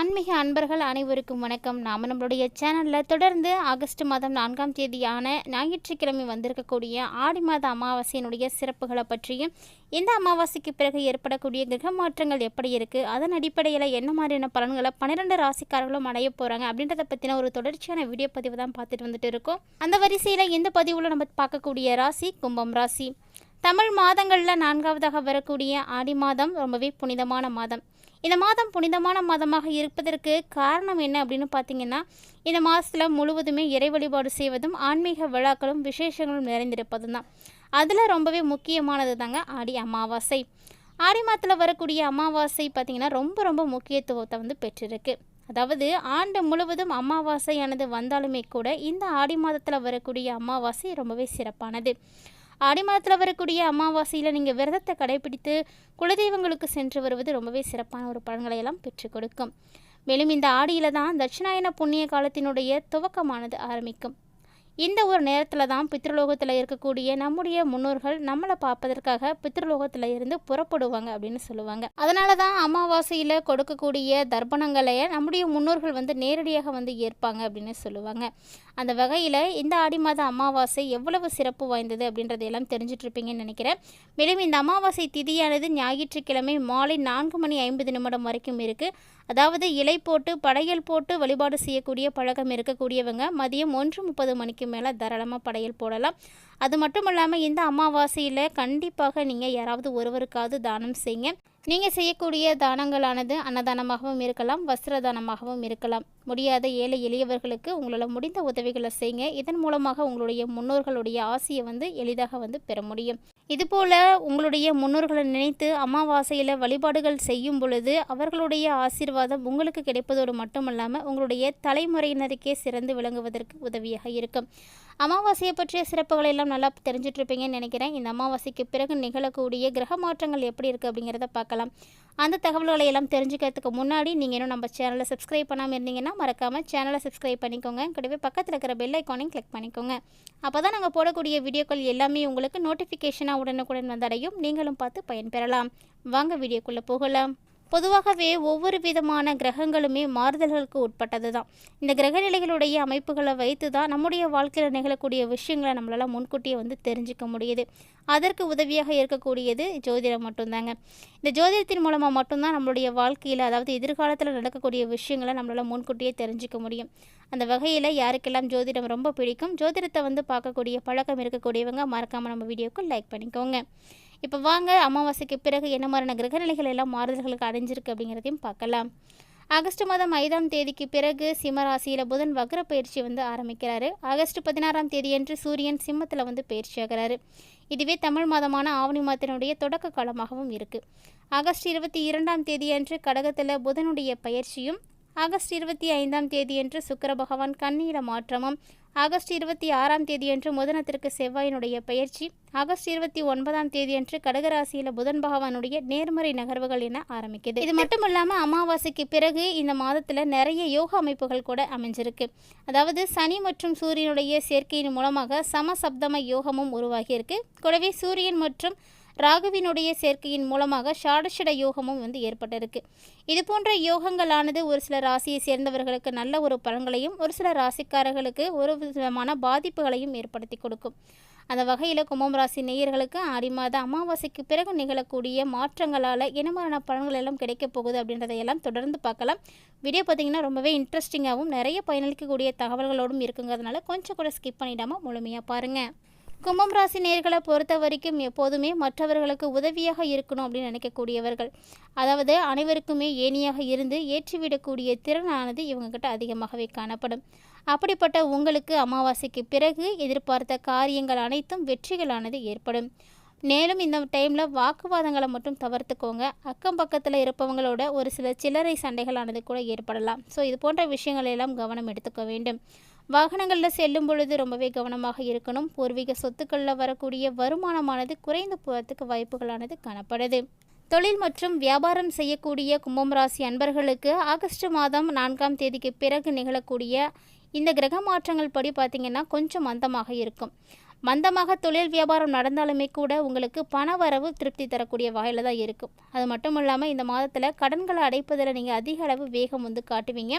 ஆன்மீக அன்பர்கள் அனைவருக்கும் வணக்கம். நாம் நம்மளுடைய சேனலில் தொடர்ந்து ஆகஸ்ட் மாதம் நான்காம் தேதியான ஞாயிற்றுக்கிழமை வந்திருக்கக்கூடிய ஆடி மாத அமாவாசையினுடைய சிறப்புகளை பற்றியும் இந்த அமாவாசைக்கு பிறகு ஏற்படக்கூடிய கிரக மாற்றங்கள் எப்படி இருக்குது அதன் அடிப்படையில் என்ன மாதிரியான பலன்களை பன்னிரெண்டு ராசிக்காரர்களும் அடைய போகிறாங்க அப்படின்றத பற்றின ஒரு தொடர்ச்சியான வீடியோ பதிவு தான் பார்த்துட்டு வந்துட்டு இருக்கோம். அந்த வரிசையில் இந்த பதிவில் நம்ம பார்க்கக்கூடிய ராசி கும்பம் ராசி. தமிழ் மாதங்களில் நான்காவதாக வரக்கூடிய ஆடி மாதம் ரொம்பவே புனிதமான மாதம். இந்த மாதம் புனிதமான மாதமாக இருப்பதற்கு காரணம் என்ன அப்படின்னு பார்த்தீங்கன்னா இந்த மாதத்தில் முழுவதுமே இறை வழிபாடு செய்வதும் ஆன்மீக விழாக்களும் விசேஷங்களும் நிறைந்திருப்பதும் தான் அதில் ரொம்பவே முக்கியமானது தாங்க ஆடி அமாவாசை. ஆடி மாதத்தில் வரக்கூடிய அமாவாசை பார்த்திங்கன்னா ரொம்ப ரொம்ப முக்கியத்துவத்தை வந்து பெற்றிருக்கு. அதாவது ஆண்டு முழுவதும் அமாவாசையானது வந்தாலுமே கூட இந்த ஆடி மாதத்தில் வரக்கூடிய அமாவாசை ரொம்பவே சிறப்பானது. ஆடி மாதத்தில் வரக்கூடிய அமாவாசையில் நீங்கள் விரதத்தை கடைபிடித்து குலதெய்வங்களுக்கு சென்று வருவது ரொம்பவே சிறப்பான ஒரு பலன்களை எல்லாம் பெற்றுக் கொடுக்கும். மேலும் இந்த ஆடியில் தான் தட்சிணாயன புண்ணிய காலத்தினுடைய துவக்கமானது ஆரம்பிக்கும். இந்த ஒரு நேரத்தில் தான் பித்ருலோகத்தில் இருக்கக்கூடிய நம்முடைய முன்னோர்கள் நம்மளை பார்ப்பதற்காக பித்ருலோகத்தில் இருந்து புறப்படுவாங்க அப்படின்னு சொல்லுவாங்க. அதனால தான் அமாவாசையில் கொடுக்கக்கூடிய தர்ப்பணங்களை நம்முடைய முன்னோர்கள் வந்து நேரடியாக வந்து ஏற்பாங்க அப்படின்னு சொல்லுவாங்க. அந்த வகையில் இந்த ஆடி மாத அமாவாசை எவ்வளவு சிறப்பு வாய்ந்தது அப்படின்றதையெல்லாம் தெரிஞ்சிட்ருப்பீங்கன்னு நினைக்கிறேன். மேலும் இந்த அமாவாசை திதியானது ஞாயிற்றுக்கிழமை மாலை நான்கு மணி ஐம்பது நிமிடம் வரைக்கும் இருக்குது அதாவது இலை போட்டு படையல் போட்டு வழிபாடு செய்யக்கூடிய பழக்கம் இருக்கக்கூடியவங்க மதியம் ஒன்று முப்பது மணிக்கு மேலே தாராளமாக படையல் போடலாம். அது மட்டும் இல்லாமல் இந்த அமாவாசையில் கண்டிப்பாக நீங்கள் யாராவது ஒருவருக்காவது தானம் செய்யுங்க. நீங்கள் செய்யக்கூடிய தானங்களானது அன்னதானமாகவும் இருக்கலாம் வஸ்திர தானமாகவும் இருக்கலாம். முடியாத ஏழை எளியவர்களுக்கு உங்களால் முடிந்த உதவிகளை செய்யுங்க. இதன் மூலமாக உங்களுடைய முன்னோர்களுடைய ஆசையை வந்து எளிதாக வந்து பெற முடியும். இதுபோல் உங்களுடைய முன்னோர்களை நினைத்து அமாவாசையில் வழிபாடுகள் செய்யும் பொழுது அவர்களுடைய ஆசீர்வாதம் உங்களுக்கு கிடைப்பதோடு மட்டுமல்லாமல் உங்களுடைய தலைமுறையினருக்கே சிறந்து விளங்குவதற்கு உதவியாக இருக்கும். அமாவாசையை பற்றிய சிறப்புகளை எல்லாம் நல்லா தெரிஞ்சிட்ருப்பீங்கன்னு நினைக்கிறேன். இந்த அமாவாசைக்கு பிறகு நிகழக்கூடிய கிரக மாற்றங்கள் எப்படி இருக்குது அப்படிங்கிறத பார்க்கலாம். அந்த தகவல்களை எல்லாம் தெரிஞ்சுக்கிறதுக்கு முன்னாடி நீங்கள் இன்னும் நம்ம சேனலை சப்ஸ்கிரைப் பண்ணாமல் இருந்தீங்கன்னா மறக்காமல் சேனலை சப்ஸ்கிரைப் பண்ணிக்கோங்க. கூடவே பக்கத்தில் இருக்கிற பெல் ஐக்கானையும் கிளிக் பண்ணிக்கோங்க. அப்போ தான் நாங்கள் போடக்கூடிய வீடியோக்கள் எல்லாமே உங்களுக்கு நோட்டிஃபிகேஷனாக உடனுக்குடன் வந்தடையும். நீங்களும் பார்த்து பயன்பெறலாம். வாங்க வீடியோக்குள்ளே போகலாம். பொதுவாகவே ஒவ்வொரு விதமான கிரகங்களுமே மாறுதல்களுக்கு உட்பட்டது தான் இந்த கிரகநிலைகளுடைய அமைப்புகளை வைத்து தான் நம்முடைய வாழ்க்கையில் நிகழக்கூடிய விஷயங்களை நம்மளால் முன்கூட்டியே வந்து தெரிஞ்சுக்க முடியுது. அதற்கு உதவியாக இருக்கக்கூடியது ஜோதிடம் மட்டும்தாங்க. இந்த ஜோதிடத்தின் மூலமாக மட்டும்தான் நம்மளுடைய வாழ்க்கையில் அதாவது எதிர்காலத்தில் நடக்கக்கூடிய விஷயங்களை நம்மளால் முன்கூட்டியே தெரிஞ்சுக்க முடியும். அந்த வகையில் யாருக்கெல்லாம் ஜோதிடம் ரொம்ப பிடிக்கும் ஜோதிடத்தை வந்து பார்க்கக்கூடிய பழக்கம் இருக்கக்கூடியவங்க மறக்காமல் நம்ம வீடியோக்கு லைக் பண்ணிக்கோங்க. இப்போ வாங்க அமாவாசைக்கு பிறகு என்ன மாதிரியான கிரகநிலைகள் எல்லாம் மாறுதல்களுக்கு அடைஞ்சிருக்கு அப்படிங்கிறதையும் பார்க்கலாம். ஆகஸ்ட் மாதம் ஐந்தாம் தேதிக்கு பிறகு சிம்ம ராசியில் புதன் வக்ர பயிற்சி வந்து ஆரம்பிக்கிறாரு. ஆகஸ்ட் பதினாறாம் தேதியன்று சூரியன் சிம்மத்தில் வந்து பயிற்சியாகிறாரு இதுவே தமிழ் மாதமான ஆவணி மாதத்தினுடைய தொடக்க காலமாகவும் இருக்குது ஆகஸ்ட் இருபத்தி இரண்டாம் தேதியன்று கடகத்தில் புதனுடைய பயிற்சியும் ஆகஸ்ட் இருபத்தி ஐந்தாம் தேதியன்று சுக்கர பகவான் கண்ணீர மாற்றமும் ஆகஸ்ட் இருபத்தி ஆறாம் தேதியன்று முதனத்திற்கு செவ்வாயினுடைய பயிற்சி ஆகஸ்ட் இருபத்தி ஒன்பதாம் தேதியன்று கடகராசியில் புதன் பகவானுடைய நேர்மறை நகர்வுகள் என ஆரம்பிக்குது. இது மட்டும் இல்லாமல் அமாவாசைக்கு பிறகு இந்த மாதத்தில் நிறைய யோக அமைப்புகள் கூட அமைஞ்சிருக்கு. அதாவது சனி மற்றும் சூரியனுடைய சேர்க்கையின் மூலமாக சமசப்தம யோகமும் உருவாகியிருக்கு. கூடவே சூரியன் மற்றும் ராகுவினுடைய சேர்க்கையின் மூலமாக ஷாடஷட யோகமும் வந்து ஏற்பட்டிருக்கு. இது போன்ற யோகங்களானது ஒரு சில ராசியை சேர்ந்தவர்களுக்கு நல்ல ஒரு பலன்களையும் ஒரு சில ராசிக்காரர்களுக்கு ஒரு விதமான பாதிப்புகளையும் ஏற்படுத்தி கொடுக்கும். அந்த வகையில் கும்பம் ராசி நேயர்களுக்கு ஆடி மாத அமாவாசைக்கு பிறகு நிகழக்கூடிய மாற்றங்களால் இனமான பலன்கள் எல்லாம் கிடைக்கப் போகுது அப்படின்றதையெல்லாம் தொடர்ந்து பார்க்கலாம். வீடியோ பார்த்திங்கன்னா ரொம்பவே இன்ட்ரெஸ்டிங்காகவும் நிறைய பயனளிக்கக்கூடிய தகவல்களோடும் இருக்குங்கிறதுனால கொஞ்சம் கூட ஸ்கிப் பண்ணிடாமல் முழுமையாக பாருங்கள் கும்பம் ராசி நேர்களை பொறுத்த வரைக்கும் எப்போதுமே மற்றவர்களுக்கு உதவியாக இருக்கணும் அப்படின்னு நினைக்கக்கூடியவர்கள். அதாவது அனைவருக்குமே ஏனியாக இருந்து ஏற்றிவிடக்கூடிய திறனானது இவங்ககிட்ட அதிகமாகவே காணப்படும். அப்படிப்பட்ட உங்களுக்கு அமாவாசைக்கு பிறகு எதிர்பார்த்த காரியங்கள் அனைத்தும் வெற்றிகளானது ஏற்படும். மேலும் இந்த டைமில் வாக்குவாதங்களை மட்டும் தவிர்த்துக்கோங்க. அக்கம் பக்கத்தில் இருப்பவங்களோட ஒரு சில சில்லறை சண்டைகளானது கூட ஏற்படலாம். ஸோ இது போன்ற விஷயங்களை எல்லாம் கவனம் எடுத்துக்க வேண்டும். வாகனங்களில் செல்லும் பொழுது ரொம்பவே கவனமாக இருக்கணும். பூர்வீக சொத்துக்களில் வரக்கூடிய வருமானமானது குறைந்து போகிறதுக்கு வாய்ப்புகளானது காணப்படுது. தொழில் மற்றும் வியாபாரம் செய்யக்கூடிய கும்பம் ராசி அன்பர்களுக்கு ஆகஸ்ட் மாதம் நான்காம் தேதிக்கு பிறகு நிகழக்கூடிய இந்த கிரக மாற்றங்கள் படி பார்த்திங்கன்னா கொஞ்சம் மந்தமாக இருக்கும். மந்தமாக தொழில் வியாபாரம் நடந்தாலுமே கூட உங்களுக்கு பண வரவு திருப்தி தரக்கூடிய வகையில் தான் இருக்கும். அது மட்டும் இல்லாமல் இந்த மாதத்தில் கடன்களை அடைப்பதில் நீங்கள் அதிக அளவு வேகம் வந்து காட்டுவீங்க.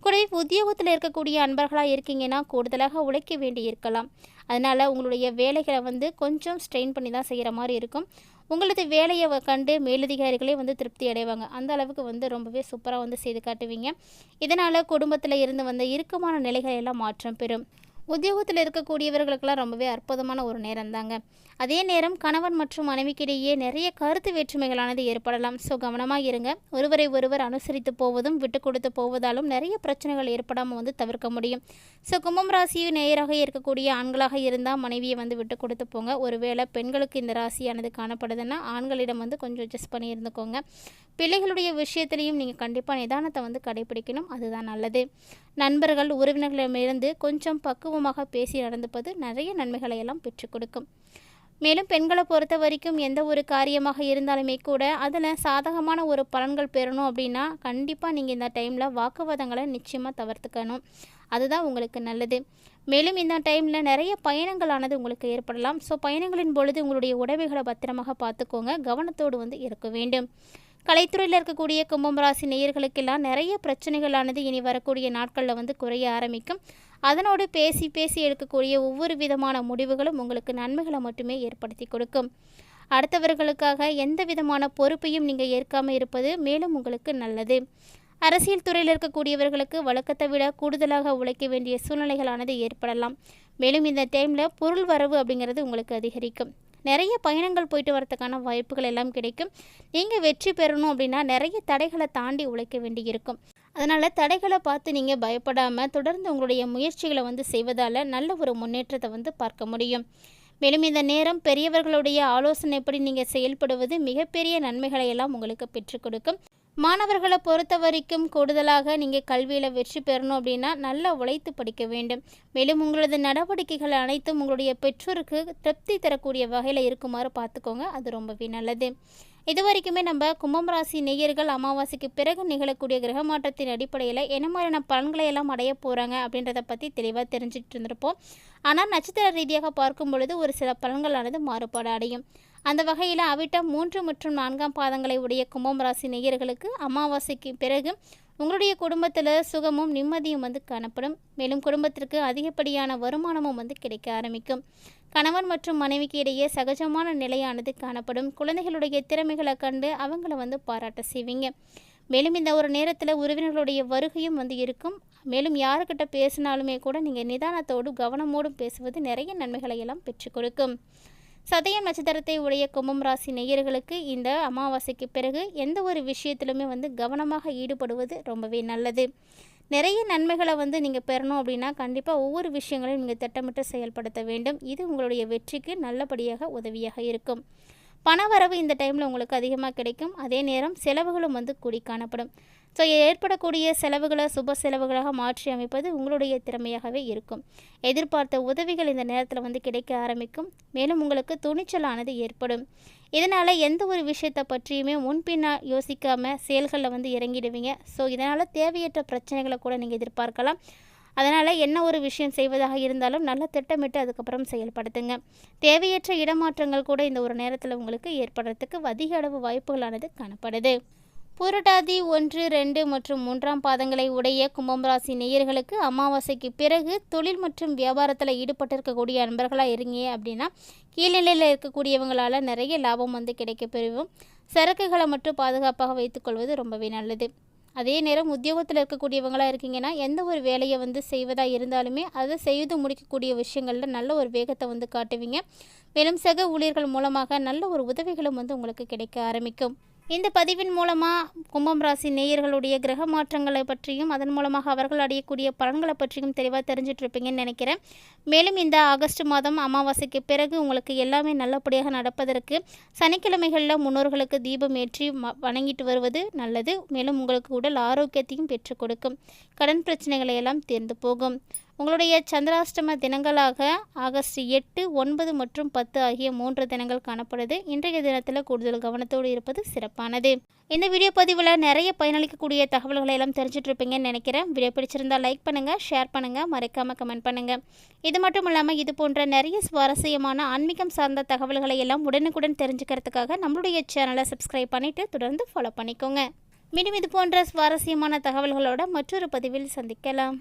கூடவே உத்தியோகத்தில் இருக்கக்கூடிய அன்பர்களாக இருக்கீங்கன்னா கூடுதலாக உழைக்க வேண்டி இருக்கலாம். அதனால் உங்களுடைய வேலைகளை வந்து கொஞ்சம் ஸ்ட்ரெயின் பண்ணி தான் செய்கிற மாதிரி இருக்கும். உங்களது வேலையை வ- கண்டு மேலதிகாரிகளே வந்து திருப்தி அடைவாங்க. அந்த அளவுக்கு வந்து ரொம்பவே சூப்பராக வந்து செய்து காட்டுவீங்க. இதனால் குடும்பத்தில் இருந்து வந்த இறுக்கமான நிலைகள் எல்லாம் மாற்றம் பெறும். உத்தியோகத்தில் இருக்கக்கூடியவர்களுக்கெல்லாம் ரொம்பவே அற்புதமான ஒரு நேரம் தாங்க அதே நேரம் கணவன் மற்றும் மனைவிக்கிடையே நிறைய கருத்து வேற்றுமைகளானது ஏற்படலாம். ஸோ கவனமாக இருங்க. ஒருவரை ஒருவர் அனுசரித்து போவதும் விட்டு கொடுத்து போவதாலும் நிறைய பிரச்சனைகள் ஏற்படாமல் வந்து தவிர்க்க முடியும். ஸோ கும்பம் ராசியும் நேயராக இருக்கக்கூடிய ஆண்களாக இருந்தால் மனைவியை வந்து விட்டு கொடுத்து போங்க. ஒருவேளை பெண்களுக்கு இந்த ராசியானது காணப்படுதுன்னா ஆண்களிடம் வந்து கொஞ்சம் அட்ஜஸ்ட் பண்ணி இருந்துக்கோங்க. பிள்ளைகளுடைய விஷயத்துலையும் நீங்கள் கண்டிப்பாக நிதானத்தை வந்து கடைபிடிக்கணும் அதுதான் நல்லது. நண்பர்கள் உறவினர்களிடமிருந்து கொஞ்சம் பக்குவமாக பேசி நடந்துப்பது நிறைய நன்மைகளை எல்லாம் பெற்றுக் கொடுக்கும். மேலும் பெண்களை பொறுத்த வரைக்கும் எந்த ஒரு காரியமாக இருந்தாலுமே கூட அதில் சாதகமான ஒரு பலன்கள் பெறணும் அப்படின்னா கண்டிப்பாக நீங்கள் இந்த டைமில் வாக்குவாதங்களை நிச்சயமாக தவிர்த்துக்கணும். அதுதான் உங்களுக்கு நல்லது. மேலும் இந்த டைமில் நிறைய பயணங்களானது உங்களுக்கு ஏற்படலாம். ஸோ பயணங்களின் பொழுது உங்களுடைய உடைமைகளை பத்திரமாக பார்த்துக்கோங்க. கவனத்தோடு வந்து இருக்க வேண்டும். கலைத்துறையில் இருக்கக்கூடிய கும்பம் ராசி நேயர்களுக்கெல்லாம் நிறைய பிரச்சனைகளானது இனி வரக்கூடிய நாட்களில் வந்து குறைய ஆரம்பிக்கும். அதனோடு பேசி பேசி எடுக்கக்கூடிய ஒவ்வொரு விதமான முடிவுகளும் உங்களுக்கு நன்மைகளை மட்டுமே ஏற்படுத்தி கொடுக்கும். அடுத்தவர்களுக்காக எந்த விதமான பொறுப்பையும் நீங்கள் ஏற்காமல் இருப்பது மேலும் உங்களுக்கு நல்லது. அரசியல் துறையில் இருக்கக்கூடியவர்களுக்கு வழக்கத்தை விட கூடுதலாக உழைக்க வேண்டிய சூழ்நிலைகளானது ஏற்படலாம். மேலும் இந்த டைமில் பொருள் வரவு அப்படிங்கிறது உங்களுக்கு அதிகரிக்கும். நிறைய பயணங்கள் போயிட்டு வரதுக்கான வாய்ப்புகள் எல்லாம் கிடைக்கும். நீங்கள் வெற்றி பெறணும் அப்படின்னா நிறைய தடைகளை தாண்டி உழைக்க வேண்டியிருக்கும். அதனால் தடைகளை பார்த்து நீங்கள் பயப்படாமல் தொடர்ந்து உங்களுடைய முயற்சிகளை வந்து செய்வதால் நல்ல ஒரு முன்னேற்றத்தை வந்து பார்க்க முடியும். மேலும் இந்த நேரம் பெரியவர்களுடைய ஆலோசனைப்படி நீங்கள் செயல்படுவது மிகப்பெரிய நன்மைகளை எல்லாம் உங்களுக்கு பெற்றுக் கொடுக்கும். மாணவர்களை பொறுத்த வரைக்கும் கூடுதலாக நீங்கள் கல்வியில் வெற்றி பெறணும் அப்படின்னா நல்லா உழைத்து படிக்க வேண்டும். மேலும் உங்களது நடவடிக்கைகள் அனைத்தும் உங்களுடைய பெற்றோருக்கு திருப்தி தரக்கூடிய வகையில் இருக்குமாறு பார்த்துக்கோங்க. அது ரொம்பவே நல்லது. இது வரைக்குமே நம்ம கும்பம் ராசி நேயர்கள் அமாவாசைக்கு பிறகு நிகழக்கூடிய கிரக மாற்றத்தின் அடிப்படையில் என்ன மாதிரியான பலன்களை எல்லாம் அடைய போகிறாங்க அப்படின்றத பற்றி தெளிவாக தெரிஞ்சுட்டு இருந்திருப்போம். ஆனால் நட்சத்திர ரீதியாக பார்க்கும் பொழுது ஒரு சில பலன்களானது மாறுபாடு அடையும். அந்த வகையில் அவிட்டம் மூன்று மற்றும் நான்காம் பாதங்களை உடைய கும்பம் ராசி நேயர்களுக்கு அமாவாசைக்கு பிறகு உங்களுடைய குடும்பத்தில் சுகமும் நிம்மதியும் வந்து காணப்படும். மேலும் குடும்பத்திற்கு அதிகப்படியான வருமானமும் வந்து கிடைக்க ஆரம்பிக்கும். கணவன் மற்றும் மனைவிக்கு இடையே சகஜமான நிலையானது காணப்படும். குழந்தைகளுடைய திறமைகளை கண்டு அவங்கள வந்து பாராட்ட செய்வீங்க. மேலும் இந்த ஒரு நேரத்தில் உறவினர்களுடைய வருகையும் வந்து இருக்கும். மேலும் யாருக்கிட்ட பேசினாலுமே கூட நீங்கள் நிதானத்தோடு கவனமோடும் பேசுவது நிறைய நன்மைகளை எல்லாம் பெற்றுக் கொடுக்கும். சதயம் நட்சத்திரத்தை உடைய கும்பம் ராசி நேயர்களுக்கு இந்த அமாவாசைக்கு பிறகு எந்த ஒரு விஷயத்திலுமே வந்து கவனமாக ஈடுபடுவது ரொம்பவே நல்லது. நிறைய நன்மைகளை வந்து நீங்கள் பெறணும் அப்படின்னா கண்டிப்பாக ஒவ்வொரு விஷயங்களையும் நீங்கள் திட்டமிட்டு செயல்படுத்த வேண்டும். இது உங்களுடைய வெற்றிக்கு நல்லபடியாக உதவியாக இருக்கும். பணவரவு இந்த டைமில் உங்களுக்கு அதிகமாக கிடைக்கும். அதே நேரம் செலவுகளும் வந்து கூடி காணப்படும். ஸோ ஏற்படக்கூடிய செலவுகளை சுப செலவுகளாக மாற்றி அமைப்பது உங்களுடைய திறமையாகவே இருக்கும். எதிர்பார்த்த உதவிகள் இந்த நேரத்தில் வந்து கிடைக்க ஆரம்பிக்கும். மேலும் உங்களுக்கு துணிச்சலானது ஏற்படும். இதனால் எந்த ஒரு விஷயத்தை பற்றியுமே முன்பின்னா யோசிக்காமல் செயல்களில் வந்து இறங்கிடுவீங்க. ஸோ இதனால் தேவையற்ற பிரச்சனைகளை கூட நீங்கள் எதிர்பார்க்கலாம். அதனால் என்ன ஒரு விஷயம் செய்வதாக இருந்தாலும் நல்ல திட்டமிட்டு அதுக்கப்புறம் செயல்படுத்துங்க. தேவையற்ற இடமாற்றங்கள் கூட இந்த ஒரு நேரத்தில் உங்களுக்கு ஏற்படுறதுக்கு அதிக அளவு வாய்ப்புகளானது காணப்படுது. புரட்டாதி ஒன்று ரெண்டு மற்றும் மூன்றாம் பாதங்களை உடைய கும்பம் ராசி நேயர்களுக்கு அமாவாசைக்கு பிறகு தொழில் மற்றும் வியாபாரத்தில் ஈடுபட்டிருக்கக்கூடிய நண்பர்களாக இருங்க அப்படின்னா கீழ்நிலையில் இருக்கக்கூடியவங்களால் நிறைய லாபம் வந்து கிடைக்க பெறுவோம். சரக்குகளை மட்டும் பாதுகாப்பாக வைத்துக்கொள்வது ரொம்பவே நல்லது. அதே நேரம் உத்தியோகத்தில் இருக்கக்கூடியவங்களாக இருக்கீங்கன்னா எந்த ஒரு வேலையை வந்து செய்வதாக இருந்தாலுமே அதை செய்து முடிக்கக்கூடிய விஷயங்களில் நல்ல ஒரு வேகத்தை வந்து காட்டுவீங்க. மேலும் சக ஊழியர்கள் மூலமாக நல்ல ஒரு உதவிகளும் வந்து உங்களுக்கு கிடைக்க ஆரம்பிக்கும். இந்த பதிவின் மூலமாக கும்பம் ராசி நேயர்களுடைய கிரக மாற்றங்களை பற்றியும் அதன் மூலமாக அவர்கள் அடையக்கூடிய பலன்களை பற்றியும் தெளிவாக தெரிஞ்சிட்ருப்பீங்கன்னு நினைக்கிறேன். மேலும் இந்த ஆகஸ்ட் மாதம் அமாவாசைக்கு பிறகு உங்களுக்கு எல்லாமே நல்லபடியாக நடப்பதற்கு சனிக்கிழமைகளில் முன்னோர்களுக்கு தீபம் ஏற்றி வணங்கிட்டு வருவது நல்லது. மேலும் உங்களுக்கு உடல் ஆரோக்கியத்தையும் பெற்றுக் கொடுக்கும். கடன் பிரச்சனைகளை எல்லாம் தீர்ந்து போகும். உங்களுடைய சந்திராஷ்டம தினங்களாக ஆகஸ்ட் எட்டு ஒன்பது மற்றும் பத்து ஆகிய மூன்று தினங்கள் காணப்படுது. இன்றைய தினத்தில் கூடுதல் கவனத்தோடு இருப்பது சிறப்பானது. இந்த வீடியோ பதிவில் நிறைய பயனளிக்கக்கூடிய தகவல்களை எல்லாம் தெரிஞ்சுட்டு இருப்பீங்கன்னு நினைக்கிறேன். வீடியோ பிடிச்சிருந்தா லைக் பண்ணுங்கள் ஷேர் பண்ணுங்கள் மறக்காமல் கமெண்ட் பண்ணுங்கள் இது மட்டும் இல்லாமல் இது போன்ற நிறைய சுவாரஸ்யமான ஆன்மீகம் சார்ந்த தகவல்களை எல்லாம் உடனுக்குடன் தெரிஞ்சுக்கிறதுக்காக நம்மளுடைய சேனலை சப்ஸ்கிரைப் பண்ணிவிட்டு தொடர்ந்து ஃபாலோ பண்ணிக்கோங்க. மீண்டும் இது போன்ற சுவாரஸ்யமான தகவல்களோட மற்றொரு பதிவில் சந்திக்கலாம்.